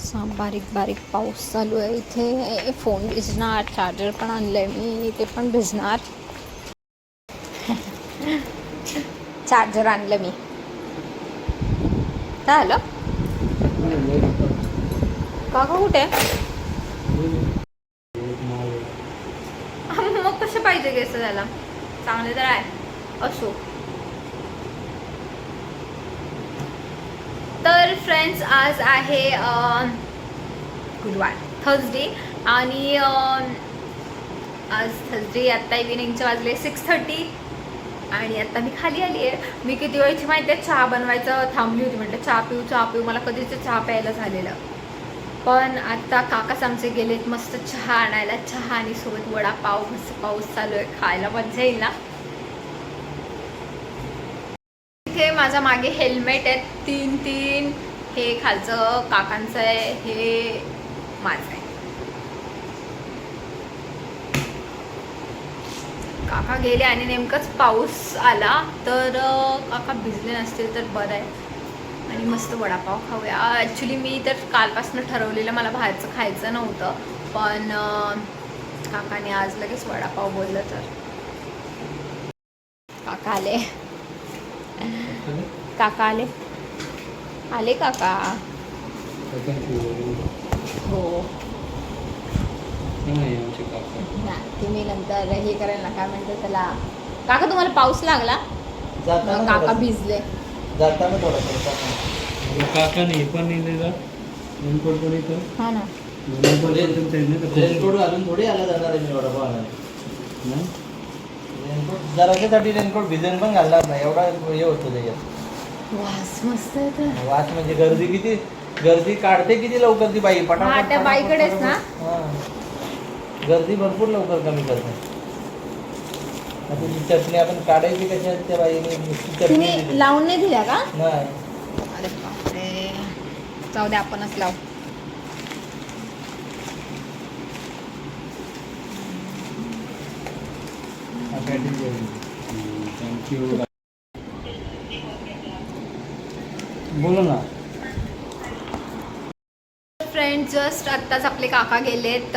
असा बारीक बारीक पाऊस चालू आहे इथे. फोन भिजणार चार्जर पण आणलंय मी ते पण भिजणार. चार्जर आणलं मी. काय आलं काका कुठे? मग कसं पाहिजे केस त्याला? चांगले तर आहे. असो. तर फ्रेंड्स आज आहे गुरुवार थर्सडे आणि आज थर्सडे आत्ता इव्हिनिंगचे वाजले सिक्स थर्टी आणि आत्ता मी खाली आली आहे. मी किती वेळची माहिती आहे चहा बनवायचं थांबली होती म्हटलं. चहा पिऊ चहा पिऊ. मला कधीच चहा प्यायला झालेलं. पण आता काकाच आमचे गेलेत. मस्त चहा आणायला. चहा आणि सोबत वडापाव मस्त पाऊस चालू आहे. खायला मजा येईल ना इथे माझ्या मागे हेल्मेट आहेत. तीन तीन. हे खालचं काकांचं आहे. हे माझं आहे. काका गेले आणि नेमकंच पाऊस आला. तर काका भिजले नसतील तर बरं आहे. आणि मस्त वडापाव खाऊया. ॲक्च्युली मी तर कालपासून ठरवलेलं मला बाहेरचं खायचं नव्हतं. पण काकाने आज लगेच वडापाव बोललं तर. काका आले. काका आले? आले काका. हो. नाही तुम्ही नंतर हे करायला ना काय म्हणतो त्याला काका तुम्हाला पाऊस लागला? मग काका भिजले. जाताना जाताना. काकाने पण नेलेला रेनकोट पण इथं हा ना. रेनकोट घालून थोडी आला जाणार आहे मी वडापाव नाही? रेनकोट रेनकोट भिजन पण घालणार नाही एवढा हे होतो त्याच्यात वास मस्त वास म्हणजे गर्दी किती गर्दी काढते किती लवकर ती बाई हा, पटापट त्या पटापट, बाईकडेच पटापट. ना? हा. गर्दी भरपूर लवकर कमी करते आता ती चटणी आपण काढायची कशी त्या बाईने नुसती चटणी दिली. लावून नाही दिल्या का नाही अरे बापरे जाऊ दे आपणच लावू बोला ना फ्रेंड जस्ट आत्ताच आपले काका गेलेत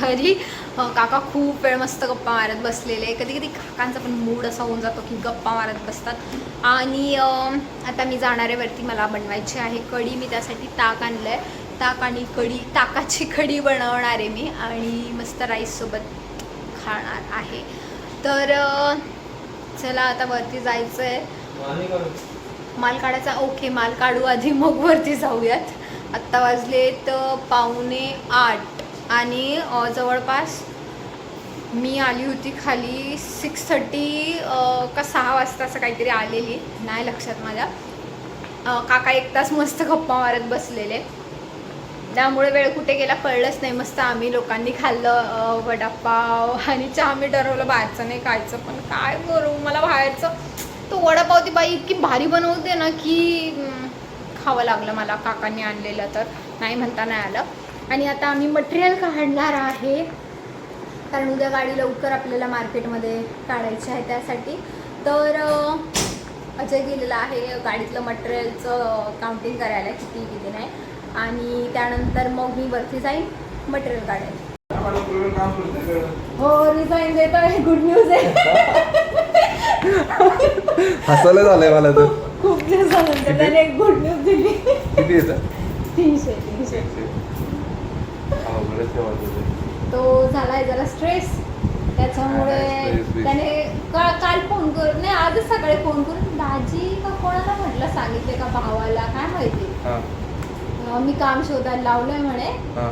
घरी. काका खूप वेळ मस्त गप्पा मारत बसलेले. कधी कधी काकांचा पण मूड असा होऊन जातो की गप्पा मारत बसतात. आणि आता मी जाणारे वरती मला बनवायची आहे कढी. मी त्यासाठी ताक आणलं आहे ताक आणि कढी ताकाची कढी बनवणार आहे मी. आणि मस्त राईससोबत खाणार आहे. तर चला आता वरती जायचं आहे माल काढायचा? ओके माल काढू आधी मग वरती जाऊयात. आत्ता वाजलेत पावणे आठ. आणि जवळपास मी आली होती खाली सिक्स थर्टी का सहा वाजता असं काहीतरी आलेली नाही लक्षात माझ्या. काका एक तास मस्त गप्पा मारत बसलेले. त्यामुळे वेळ कुठे गेला कळलंच नाही. मस्त आम्ही लोकांनी खाल्लं वडापाव आणि चहा मी ठरवलं बाहेरचं नाही खायचं. पण काय करू? मला बाहेरचं तो वडापाव ती बाई इतकी भारी बनवते ना की खावं लागलं मला. काकांनी आणलेलं तर. नाही म्हणता नाही आलं. आणि आता आम्ही मटेरियल काढणार आहे. कारण उद्या गाडी लवकर आपल्याला मार्केटमध्ये काढायची आहे त्यासाठी. तर अजय गेलेला आहे. गाडीतलं मटेरियलचं काउंटिंग करायला किती किती नाही. आणि त्यानंतर मग मी वरती जाईन मटेरियल काढेल हो रिझाईन देतो आहे गुड न्यूज आहे. हसायला झालंय मला तर. खूप दिवसानंतर त्याने एक गुड न्यूज दिली. किती येतं? तीनशे तीनशे. ते. झालाय जरा स्ट्रेस त्याच्यामुळे. त्याने का काल फोन करून नाही आजच सकाळी फोन करून दाजी का कोणाला म्हटलं सांगितले का भावाला काय माहिती? मी काम शोधायला लावलंय म्हणे. हा.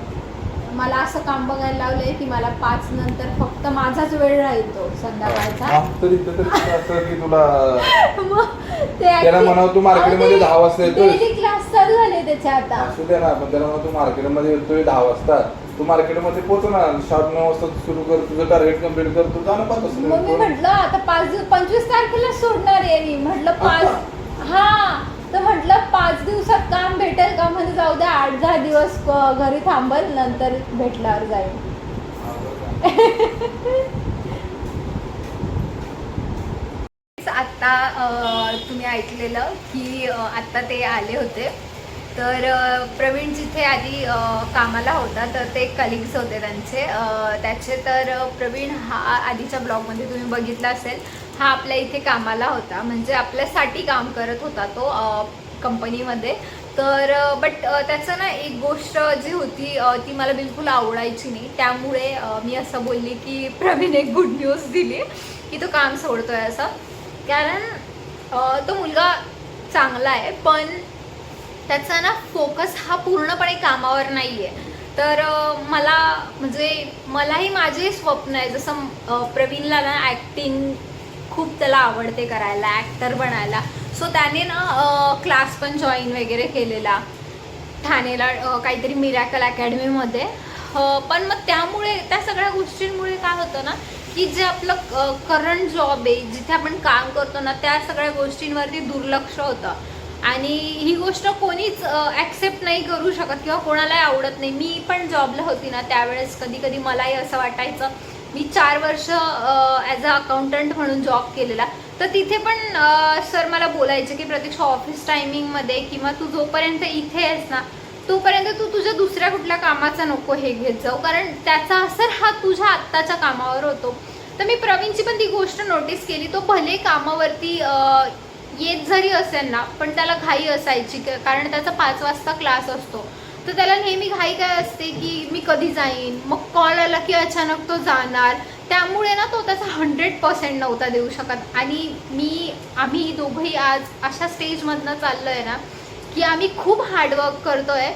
मला असं काम बघायला लावलंय की मला पाच नंतर फक्त माझाच वेळ राहील तो संध्याकाळचा. हा, तर इथं तर असं की तुला मग ते त्याला actually- म्हणावं तू मार्केटमध्ये दहा वाजता येतोय. क्लास चालू झाले त्याचे आता. असू दे ना पण त्याला म्हणा तू मार्केटमध्ये येतोय दहा वाजता. तू मार्केटमध्ये पोहोच ना शार्प नऊ वाजता सुरू कर तुझं टार्गेट कंप्लीट कर तू जाणं पाहत असं मग मी म्हटलं आता पाच पंचवीस तारखेला सोडणार आहे मी. म्हटलं पाच हा. तर म्हटलं पाच दिवसात काम भेटेल का? म्हणजे जाऊ द्या आठ दहा दिवस घरी थांबल नंतर भेटल्यावर जाईल. आता तुम्ही ऐकलेलं की आता ते आले होते. तर प्रवीण जिथे आधी कामाला होता तर ते कलिग्स होते त्यांचे. त्याचे तर प्रवीण हा आधीच्या ब्लॉगमध्ये तुम्ही बघितला असेल. हा आपल्या इथे कामाला होता. म्हणजे आपल्यासाठी काम करत होता तो कंपनीमध्ये. तर बट त्याचं ना एक गोष्ट जी होती ती मला बिलकुल आवडायची नाही. त्यामुळे मी असं बोलली की प्रवीण एक गुड न्यूज दिली की तो काम सोडतोय असं. कारण तो मुलगा चांगला आहे पण त्याचा ना फोकस हा पूर्णपणे कामावर नाही आहे तर मला म्हणजे मलाही माझे स्वप्न आहे. जसं प्रवीणला ना ॲक्टिंग खूप त्याला आवडते करायला ॲक्टर बनायला. सो त्याने ना क्लास पण जॉईन वगैरे केलेला. ठाणेला काहीतरी मिरॅकल अकॅडमीमध्ये पण मग त्यामुळे त्या सगळ्या गोष्टींमुळे काय होतं ना की जे आपलं करंट जॉब आहे जिथे आपण काम करतो ना त्या सगळ्या गोष्टींवरती दुर्लक्ष होतं. आणि ही गोष्ट कोणीच ॲक्सेप्ट नाही करू शकत किंवा कोणालाही आवडत नाही. मी पण जॉबला होती ना त्यावेळेस कधी कधी मलाही असं वाटायचं मी चार वर्ष ॲज अ अकाउंटंट म्हणून जॉब केलेला. तर तिथे पण सर मला बोलायचे की प्रतीक्षा ऑफिस टायमिंगमध्ये किंवा तू जोपर्यंत इथे आहेस ना तोपर्यंत तू तुझ्या दुसऱ्या कुठल्या कामाचा नको हे घेत जाऊ. कारण त्याचा असर हा तुझ्या आत्ताच्या कामावर होतो. तर मी प्रवीणची पण ती गोष्ट नोटीस केली. तो भले कामावरती येत जरी असेल ना पण त्याला घाई असायची क- कारण त्याचा पाच वाजता क्लास असतो. तर त्याला नेहमी घाई काय असते की मी कधी जाईन? मग कॉल आला की अचानक तो जाणार. त्यामुळे ना तो त्याचा हंड्रेड पर्सेंट नव्हता देऊ शकत. आणि मी आम्ही दोघंही आज अशा स्टेजमधनं चाललो आहे ना की आम्ही खूप हार्डवर्क करतो आहे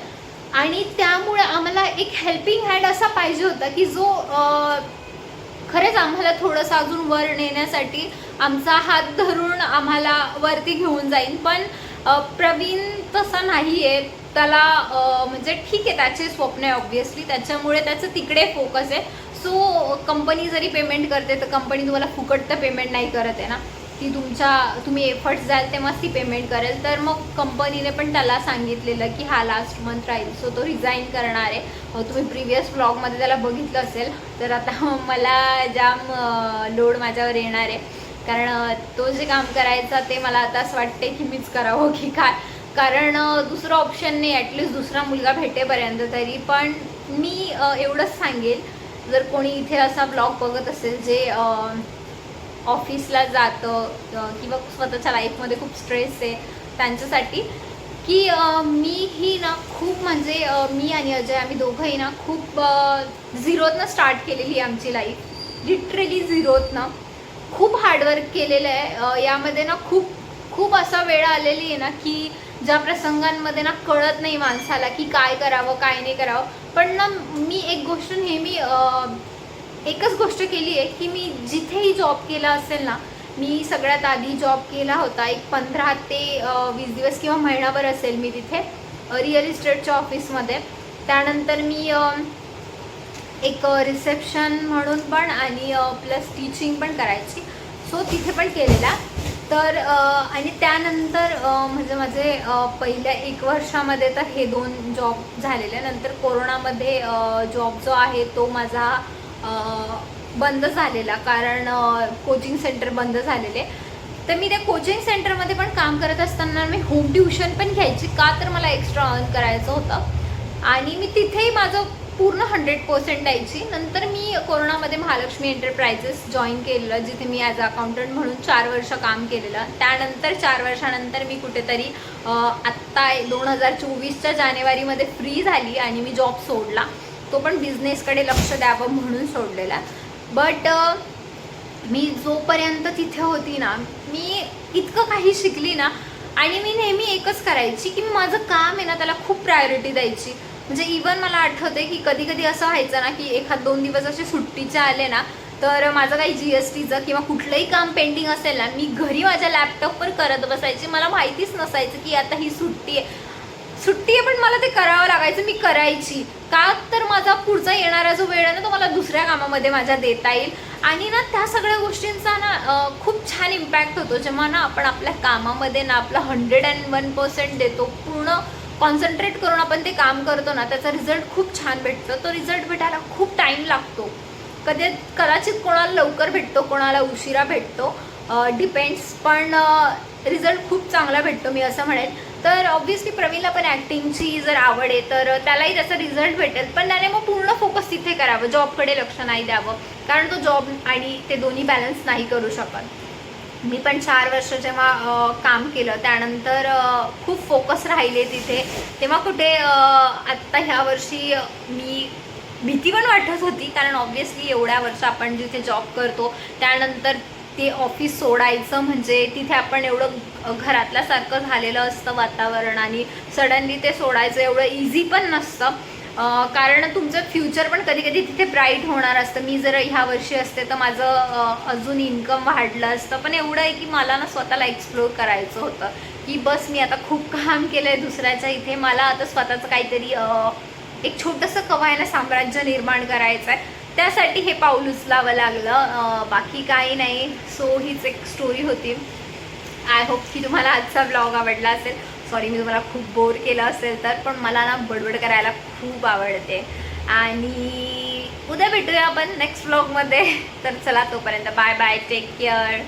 आणि त्यामुळे आम्हाला एक हेल्पिंग हँड असा पाहिजे होता की जो खरंच आम्हाला थोडंसं अजून वर नेण्यासाठी आमचा हात धरून आम्हाला वरती घेऊन जाईल पण प्रवीण तसा नाही आहे त्याला म्हणजे ठीक आहे त्याचे स्वप्न आहे ऑब्व्हियसली त्याच्यामुळे त्याचं तिकडे फोकस आहे. सो कंपनी जरी पेमेंट करते तर कंपनी तुम्हाला फुकट तर पेमेंट नाही करत आहे ना? ती तुमच्या तुम्ही एफर्ट्स द्याल तेव्हाच ती पेमेंट करेल. तर मग कंपनीने पण त्याला सांगितलेलं की हा लास्ट मंथ राहील. सो तो रिझाईन करणार आहे. तुम्ही प्रिव्हियस ब्लॉगमध्ये त्याला बघितलं असेल तर आता मला जाम लोड माझ्यावर येणार आहे. कारण तो जे काम करायचा ते मला आता असं वाटते की मीच करावं की काय? कारण दुसरं ऑप्शन नाही ॲटलिस्ट दुसरा मुलगा भेटेपर्यंत तरी. पण मी एवढंच सांगेल जर कोणी इथे असा ब्लॉग बघत असेल जे ऑफिसला जातं किंवा स्वतःच्या लाईफमध्ये खूप स्ट्रेस आहे त्यांच्यासाठी की मी ही ना खूप म्हणजे मी आणि अजय आम्ही दोघंही ना खूप झिरोतनं स्टार्ट केलेली आहे आमची लाईफ लिटरली झिरोतनं खूप हार्डवर्क केलेलं आहे. यामध्ये ना खूप खूप असा वेळ आलेली आहे ना की ज्या प्रसंगांमध्ये ना कळत नाही माणसाला की काय करावं काय नाही करावं. पण ना मी एक गोष्ट नेहमी एकच गोष्ट केली आहे की मी जिथेही जॉब केला असेल ना मी सगळ्यात आधी जॉब केला होता. एक पंधरा ते वीस दिवस किंवा महिनाभर असेल मी तिथे रिअल इस्टेटच्या ऑफिसमध्ये त्यानंतर मी एक रिसेप्शन म्हणून पण आणि प्लस टीचिंग पण करायची. सो तिथे पण केलेला. तर आणि त्यानंतर म्हणजे माझे पहिल्या एक वर्षामध्ये तर हे दोन जॉब झालेले. नंतर कोरोनामध्ये जॉब जो आहे तो माझा बंद झालेला. कारण कोचिंग सेंटर बंद झालेले. तर मी त्या कोचिंग सेंटरमध्ये पण काम करत असताना मी होम ट्युशन पण घ्यायची का तर मला एक्स्ट्रा अर्न करायचं होतं. आणि मी तिथेही माझं पूर्ण हंड्रेड पर्सेंट द्यायची. नंतर मी कोरोनामध्ये महालक्ष्मी एंटरप्राइजेस जॉईन केलेलं जिथे मी ॲज अकाउंटंट म्हणून चार वर्ष काम केलेलं. त्यानंतर चार वर्षानंतर मी कुठेतरी आत्ता दोन हजार चोवीसच्या जानेवारीमध्ये फ्री झाली आणि मी जॉब सोडला. तो पण बिझनेसकडे लक्ष द्यावं म्हणून सोडलेला. बट मी जोपर्यंत तिथे होती ना मी इतकं काही शिकली ना आणि मी नेहमी एकच करायची की मी माझं काम आहे ना त्याला खूप प्रायोरिटी द्यायची. म्हणजे इवन मला आठवते की कधी कधी असं व्हायचं ना की एखाद दोन दिवस असे सुट्टीचे आले ना तर माझं काही जी एस टीचं किंवा कुठलंही काम पेंडिंग असेल ना मी घरी माझ्या लॅपटॉपवर करत बसायची. मला माहितीच नसायचं की आता ही सुट्टी आहे. सुट्टी आहे पण मला ते करावं लागायचं मी करायची. का तर माझा पुढचा येणारा जो वेळ आहे ना तो मला दुसऱ्या कामामध्ये माझ्या देता येईल. आणि ना त्या सगळ्या गोष्टींचा ना खूप छान इम्पॅक्ट होतो. जेव्हा ना आपण आपल्या कामामध्ये ना आपलं हंड्रेड अँड वन पर्सेंट देतो पूर्ण कॉन्सन्ट्रेट करून आपण ते काम करतो ना त्याचा रिझल्ट खूप छान भेटतो. तो रिझल्ट भेटायला खूप टाईम लागतो. कधी कदाचित कोणाला लवकर भेटतो कोणाला उशिरा भेटतो. डिपेंड्स पण रिझल्ट खूप चांगला भेटतो मी असं म्हणेन. तर ऑब्व्हियसली प्रवीणला पण ॲक्टिंगची जर आवड आहे तर त्यालाही त्याचा रिझल्ट भेटेल. पण त्याने मग पूर्ण फोकस तिथे करावं. जॉबकडे लक्ष नाही द्यावं. कारण तो जॉब आणि ते दोन्ही बॅलन्स नाही करू शकत. मी पण चार वर्ष जेव्हा काम केलं त्यानंतर खूप फोकस राहिले तिथे. तेव्हा कुठे आत्ता ह्या वर्षी मी भीती पण वाटत होती. कारण ऑब्व्हियसली एवढ्या वर्ष आपण जिथे जॉब करतो त्यानंतर ते ऑफिस सोडायचं म्हणजे तिथे आपण एवढं घरातल्यासारखं झालेलं असतं वातावरण आणि सडनली ते सोडायचं एवढं इझी पण नसतं. कारण तुमचं फ्युचर पण कधी कधी तिथे ब्राईट होणार असतं. मी जर ह्या वर्षी असते तर माझं अजून इन्कम वाढलं असतं. पण एवढं आहे की मला ना स्वतःला एक्सप्लोर करायचं होतं. की बस मी आता खूप काम केलं आहे दुसऱ्याच्या इथे. मला आता स्वतःचं काहीतरी एक छोटंसं कवायला साम्राज्य निर्माण करायचं आहे त्यासाठी हे पाऊल उचलावं लागलं. बाकी काही नाही. सो हीच एक स्टोरी होती. आय होप की तुम्हाला आजचा ब्लॉग आवडला असेल. सॉरी मी तुम्हाला खूप बोर केलं असेल तर पण मला ना बडबड करायला खूप आवडते. आणि उद्या भेटूया आपण नेक्स्ट ब्लॉगमध्ये तर चला तोपर्यंत बाय बाय टेक केअर